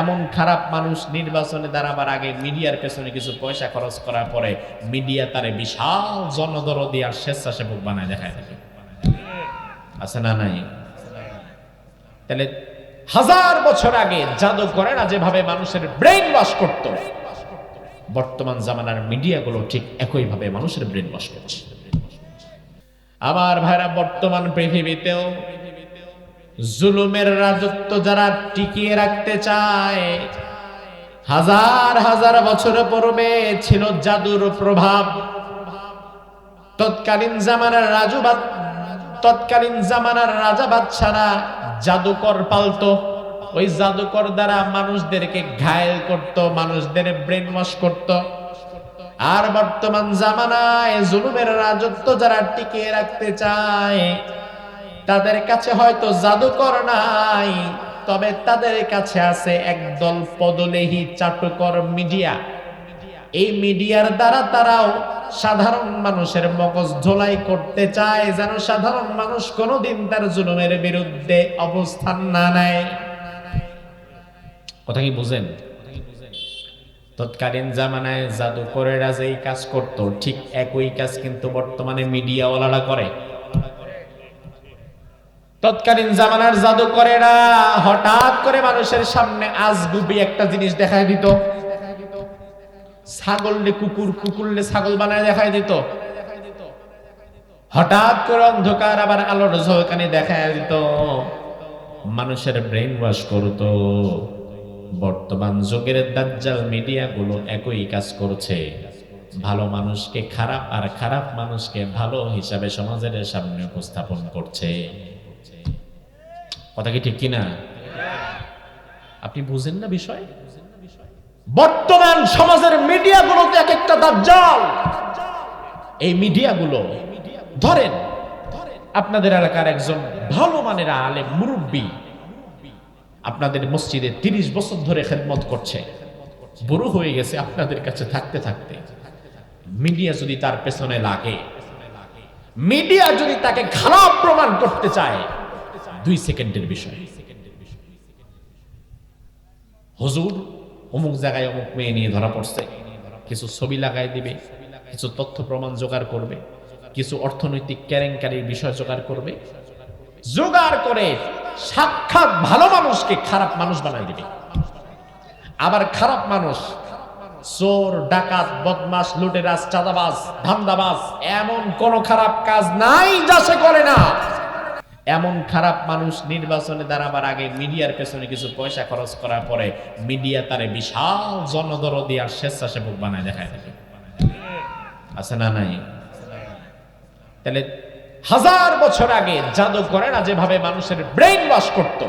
এমন খারাপ মানুষ নির্বাচনে দাঁড়াবার আগে মিডিয়ার পেছনে কিছু পয়সা খরচ করার পরে মিডিয়া তারে বিশাল জনদরদি আর স্বেচ্ছাসেবক বানায় দেখায় দেবে। আছে না নাই? তাহলে হাজার বছর আগে জাদুকরেরা যেভাবে মানুষের ব্রেন ওয়াশ করত, বর্তমান জামানার মিডিয়াগুলো ঠিক একইভাবে মানুষের ব্রেন ওয়াশ করছে। আমার ভাইরা, বর্তমান পৃথিবীতেও জুলুমের রাজত্ব যারা টিকিয়ে রাখতে চায়, হাজার হাজার বছর পূর্বে ছিল জাদুর প্রভাব। তৎকালীন জামানার রাজু তৎকালীন জামানার রাজা বাদশারা জাদুকর পালতো। ওই জাদুকর দ্বারা মানুষদেরকে ঘায়েল করত, মানুষদের ব্রেন ওয়াশ করত। আর বর্তমান জামানায় জুলুমের রাজত্ব যারা টিকিয়ে রাখতে চায় তাদের কাছে হয়তো জাদুকর নাই, তবে তাদের কাছে আছে একদল পদলেহী চাটুকর মিডিয়া। এই মিডিয়ার দ্বারা তারাও সাধারণ মানুষের মগজ ধোলাই করতে চায়, যেন সাধারণ মানুষ কোনোদিন তার জুলুমের বিরুদ্ধে অবস্থান না নেয়। কথা কি বুঝেন? তৎকালীন জামানায় জাদুকরেরা যেই কাজ করত, ঠিক একই কাজ কিন্তু বর্তমানে মিডিয়াওয়ালারা করে। তৎকালীন জামানার জাদুকরেরা হঠাৎ করে মানুষের সামনে আজগুবি একটা জিনিস দেখায় দিত। ছাগললে কুকুর কুকুরলে ছাগল বানায় দেখায় দিত। হঠাৎ করে অন্ধকার আবার আলোর ঝলকানি দেখায় দিত। মানুষের ব্রেন ওয়াশ করতো। বর্তমান যুগের দাজ্জাল মিডিয়াগুলো একই কাজ করছে। ভালো মানুষকে খারাপ আর খারাপ মানুষকে ভালো হিসাবে সমাজের সামনে উপস্থাপন করছে। কথা কি ঠিক কিনা? আপনি বুঝেন না বিষয়? বর্তমান সমাজের মিডিয়াগুলোতে এক একটা দাজ্জাল। এই মিডিয়াগুলো ধরেন আপনাদের এলাকার একজন ভালো মানের আলেম মুরব্বী আপনাদের মসজিদে তিরিশ বছর ধরে খেদমত করছে। বুড়ো হয়ে গেছে আপনাদের কাছে থাকতে থাকতে। মিডিয়া যদি তার পেছনে লাগে মিডিয়া যদি তাকে খারাপ প্রমাণ করতে চায়, দুই সেকেন্ডের বিষয়। হুজুর অমুক জায়গায় অমুক মেয়ে নিয়ে ধরা পড়ছে। কিছু ছবি লাগাই দিবে, কিছু তথ্য প্রমাণ জোগাড় করবে, কিছু অর্থনৈতিক কেলেঙ্কারির বিষয় জোগাড় করবে। জোগাড় করে সাক্ষাৎ ভালো মানুষকে খারাপ মানুষ বানাই দিবে। আবার খারাপ মানুষ চোর, ডাকাত বদমাস লুটেরাজ, চাঁদাবাজ, ধান্দাবাজ, এমন কোন খারাপ কাজ নাই যা সে করে না। এমন খারাপ মানুষ নির্বাচনে দাঁড়াবার আগে মিডিয়ার পেছনে কিছু পয়সা খরচ করার পরে মিডিয়া তারে বিশাল জনদরদি আর স্বেচ্ছাসেবক বানায় দেখায় দেবে। আছে না নাই? তাহলে হাজার বছর আগে জাদুকরেরা যেভাবে মানুষের ব্রেন ওয়াশ করত,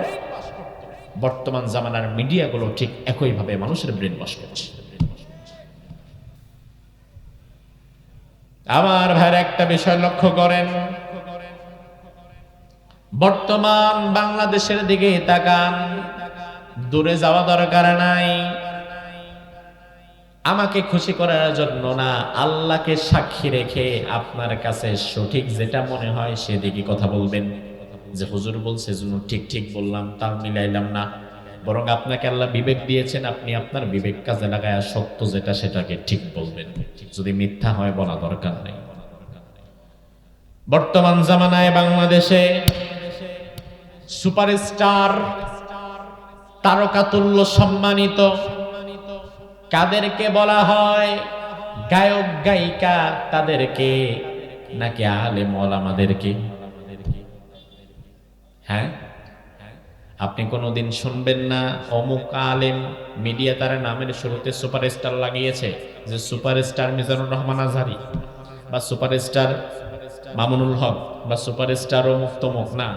বর্তমান জামানার মিডিয়াগুলো ঠিক একইভাবে মানুষের ব্রেন ওয়াশ করছে। আমার ভাইয়ের একটা বিষয় লক্ষ্য করেন। বর্তমান বাংলাদেশের দিকে তাকান, দূরে যাওয়া দরকার নাই। আমাকে খুশি করার জন্য না, আল্লাহকে সাক্ষী রেখে আপনার কাছে সঠিক যেটা মনে হয় সেদিকে কথা বলবেন। যে হুজুর বলছে জন্য ঠিক ঠিক বললাম, তাল মিলাইলাম না। বরং আপনাকে আল্লাহ বিবেক দিয়েছেন, আপনি আপনার বিবেক কাজে লাগায় সত্য যেটা সেটাকে ঠিক বলবেন। যদি মিথ্যা হয়, বলা দরকার নেই। বর্তমান জামানায় বাংলাদেশে সুপার সুপারস্টার, তারকাতুল্য সম্মানিত, কাদেরকে বলা হয় গায়ক, গায়িকা, তাদেরকে নাকি আলে আমাদেরকে হ্যাঁ? আপনি কোনোদিন শুনবেন না, অমুক আলেম মিডিয়া তার নামের শুরুতে সুপারস্টার লাগিয়েছে যে সুপারস্টার মিজানুর রহমান আজহারি বা সুপারস্টার মামুনুল হক বা সুপারস্টার ও মুক্তমুখ না।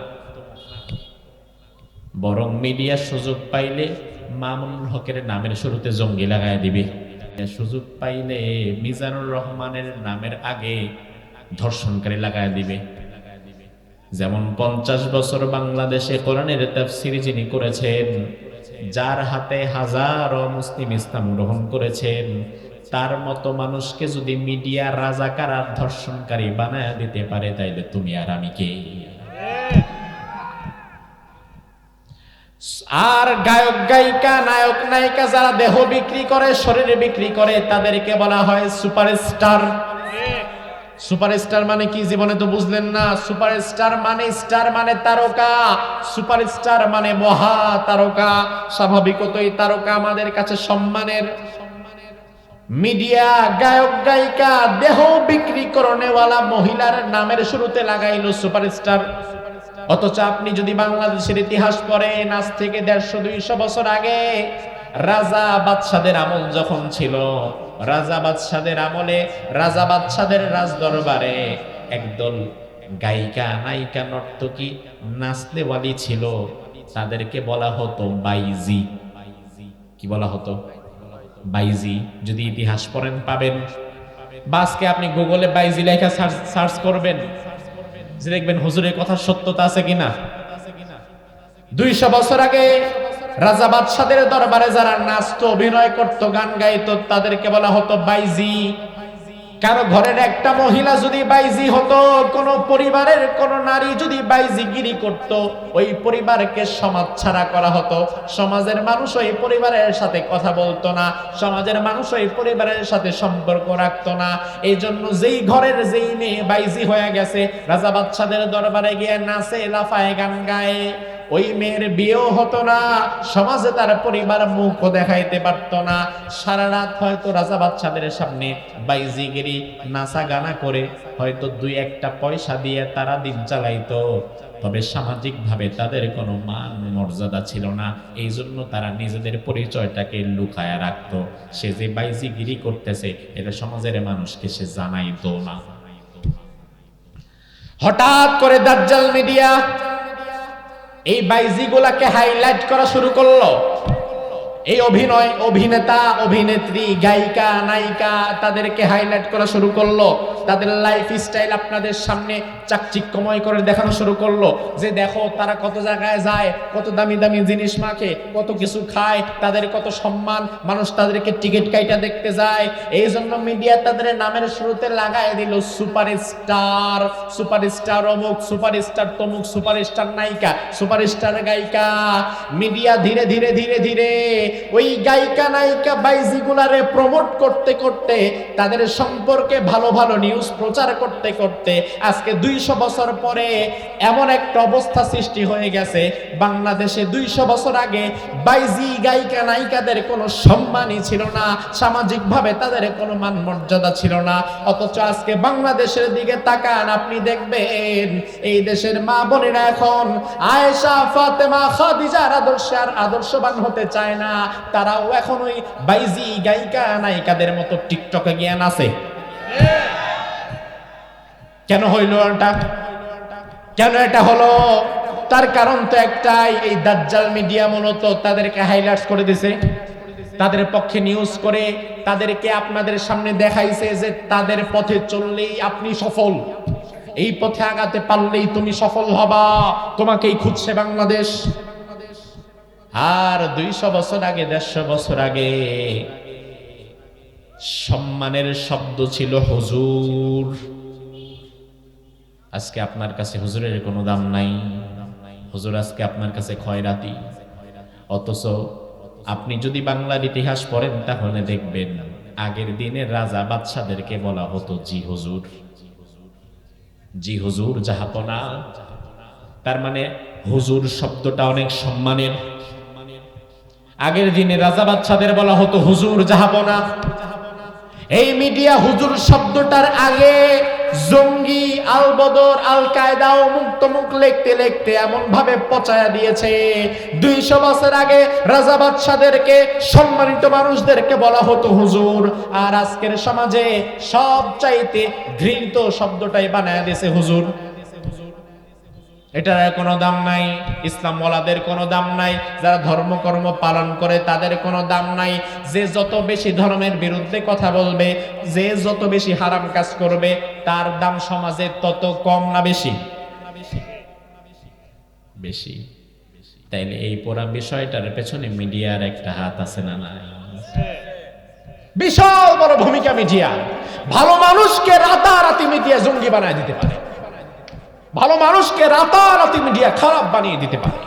বরং মিডিয়া সুযোগ পাইলে মামুনুল হকের নামের শুরুতে জঙ্গি লাগায় দিবে। সুযোগ পাইলে মিজানুর রহমানের নামের আগে ধর্ষণকারী লাগায় দিবে। যেমন পঞ্চাশ বছর বাংলাদেশে কোরআনের তাফসির যিনি করেছেন, যার হাতে হাজারো মুসলিম ইসলাম গ্রহণ করেছেন, তার মতো মানুষকে যদি মিডিয়া রাজাকার আর ধর্ষণকারী বানায় দিতে পারে, তাইলে তুমি আর আমি কে? আর গায়ক, গায়িকা, নায়ক, নায়িকা যারা দেহ বিক্রি করে, শরীরে বিক্রি করে, তাদেরকে বলা হয় সুপারস্টার। সুপারস্টার মানে কি জীবনে তো বুঝলেন না? সুপারস্টার মানে স্টার মানে তারকা। সুপারস্টার মানে মহা তারকা। স্বাভাবিকতই তারকা আমাদের কাছে সম্মানের। মিডিয়া, গায়ক, গায়িকা, দেহ বিক্রি করনেওয়ালা মহিলার নামের শুরুতে লাগাইলো সুপারস্টার। অথচ আপনি যদি বাংলাদেশের ইতিহাস পড়েন, আজ থেকে দেড়শো দুইশো বছর আগে রাজা বাদশাদের আমল যখন ছিল, রাজা বাদশাদের আমলে, রাজা বাদশাদের রাজ দরবারে একদল গায়িকা, নায়িকা, নর্তকী নাচনেওয়ালি ছিল। তাদেরকে বলা হতো বাইজি। কি বলা হতো? বাইজি। যদি ইতিহাস পড়েন, পাবেন। বাসকে আপনি গুগলে বাইজি লেখা সার্চ করবেন। যে দেখবেন হুজুরের কথা সত্যতা আছে কিনা। দুইশো বছর আগে রাজা বাদশাদের দরবারে যারা নাচতো, অভিনয় করত, গান গাইতো, তাদেরকে বলা হতো বাইজি। কারও ঘরের একটা মহিলা যদি বাইজি হতো, কোন পরিবারের কোন নারী যদি বাইজিগিরি করত, ওই পরিবারকে সমাজ ছাড়া করা হতো। সমাজের মানুষ ওই পরিবারের সাথে কথা বলতো না। সমাজের মানুষ ওই পরিবারের সাথে সম্পর্ক রাখতো না। এই জন্য যেই ঘরের যেই মেয়ে বাইজি হয়ে গেছে, রাজা বাচ্চাদের দরবারে গিয়ে নাচে, লাফায়, গান গায়ে। ওই মেয়ের বিয়েও হতো না, সমাজে তার পরিবার মুখও দেখাইতে পারত না। সারা রাত হয়তো রাজা বাচ্চাদের সামনে বাইজিগিরি নাচা গানা করে হয়তো দুই একটা পয়সা দিয়ে তারা দিন চালাইতো। তবে সামাজিকভাবে তাদের কোনো মান মর্যাদা ছিল না। এই জন্য তারা নিজেদের পরিচয়টাকে লুকায়া রাখতো। সে যে বাইজিগিরি করতেছে, এটা সমাজের মানুষকে সে জানাইতো না। হঠাৎ করে দাজ্জাল মিডিয়া এই বাইজিগুলাকে হাইলাইট করা শুরু করল। এই অভিনয় অভিনেতা, অভিনেত্রী, গায়িকা, নায়িকা তাদেরকে হাইলাইট করা শুরু করল। তাদের লাইফ স্টাইল আপনাদের সামনে চাকচিক্যময় করে দেখানো শুরু করল। যে দেখো তারা কত জায়গায় যায়, কত দামি দামি জিনিস মাখে, কত কিছু খায়, তাদের কত সম্মান, মানুষ তাদেরকে টিকিট কাইটা দেখতে যায়। এই জন্য মিডিয়া তাদের নামের শুরুতে লাগায় দিল সুপার স্টার অমুক সুপার স্টার তমুক সুপার স্টার নায়িকা সুপার স্টার গায়িকা। মিডিয়া ধীরে ধীরে ধীরে ধীরে ওই গায়িকা নায়িকা বাইজিগুলারে প্রমোট করতে করতে, তাদের সম্পর্কে ভালো ভালো নিউজ প্রচার করতে করতে আজকে দুইশো বছর পরে এমন একটা অবস্থা সৃষ্টি হয়ে গেছে। বাংলাদেশে দুইশো বছর আগে বাইজি গায়িকা নায়িকাদের কোনো সম্মানই ছিল না, সামাজিকভাবে তাদের কোনো মান মর্যাদা ছিল না। অথচ আজকে বাংলাদেশের দিকে তাকান, আপনি দেখবেন এই দেশের মা বোনেরা এখন আয়েশা, ফাতেমা খাদিজার আদর্শ, আর আদর্শবান হতে চায় না। তারাও এখন ওই বাইজি গায়িকা নায়িকাদের মতো টিকটকে জ্ঞান আছে। কেন হইল এটা? কেন এটা হলো? তার কারণ তো একটাই, এই দাজ্জাল মিডিয়া মূলত তাদেরকে হাইলাইটস করে দিছে। তাদের পক্ষে নিউজ করে, তাদেরকে আপনাদের সামনে দেখাইছে যে তাদের পথে চললেই আপনি সফল। এই পথে আগাতে পারলেই তুমি সফল হবা। তোমাকেই খুঁজছে বাংলাদেশ। আর দুইশো বছর আগে, দেড়শো বছর আগে সম্মানের শব্দ ছিল হুজুর। আজকে আপনার কাছে হুজুরের কোনো দাম নাই। হুজুর আজকে আপনার কাছে খয়রাতি। অথচ আপনি যদি বাংলার ইতিহাস পড়েন, তাহলে দেখবেন আগের দিনে রাজা বাদশাদেরকে বলা হতো, জি হুজুর জি হুজুর জাহাপনা তার মানে হুজুর শব্দটা অনেক সম্মানের। আগের দিনে রাজা বাচ্চাদের বলা হতো, হুজুর জাহাপনা এই মিডিয়া হুজুর শব্দটার আগে জঙ্গি আল বদর আল কায়দা অমুক তমুক লিখতে লিখতে এমন ভাবে পচায়া দিয়েছে। দুইশো বছর আগে রাজা বাদশাদেরকে, সম্মানিত মানুষদেরকে বলা হতো, হুজুর। আর আজকের সমাজে সব চাইতে ঘৃণিত শব্দটাই বানায় দিয়েছে, হুজুর। এটার কোনো দাম নাই ইসলাম ওয়ালাদের কোনো দাম নাই, যারা ধর্মকর্ম পালন করে তাদের কোনো দাম নাই। যে যত বেশি ধর্মের বিরুদ্ধে কথা বলবে, যে যত বেশি হারাম কাজ করবে, তার দাম সমাজে তত কম না বেশি? বেশি। তাইলে এই পুরা বিষয়টার পেছনে মিডিয়ার একটা হাত আছে না না বিশাল বড় ভূমিকা মিডিয়া। ভালো মানুষকে রাতারাতি মিডিয়া জঙ্গি বানায় দিতে পারে। ভালো মানুষকে রাতারাতি মিডিয়া খারাপ বানিয়ে দিতে পারে।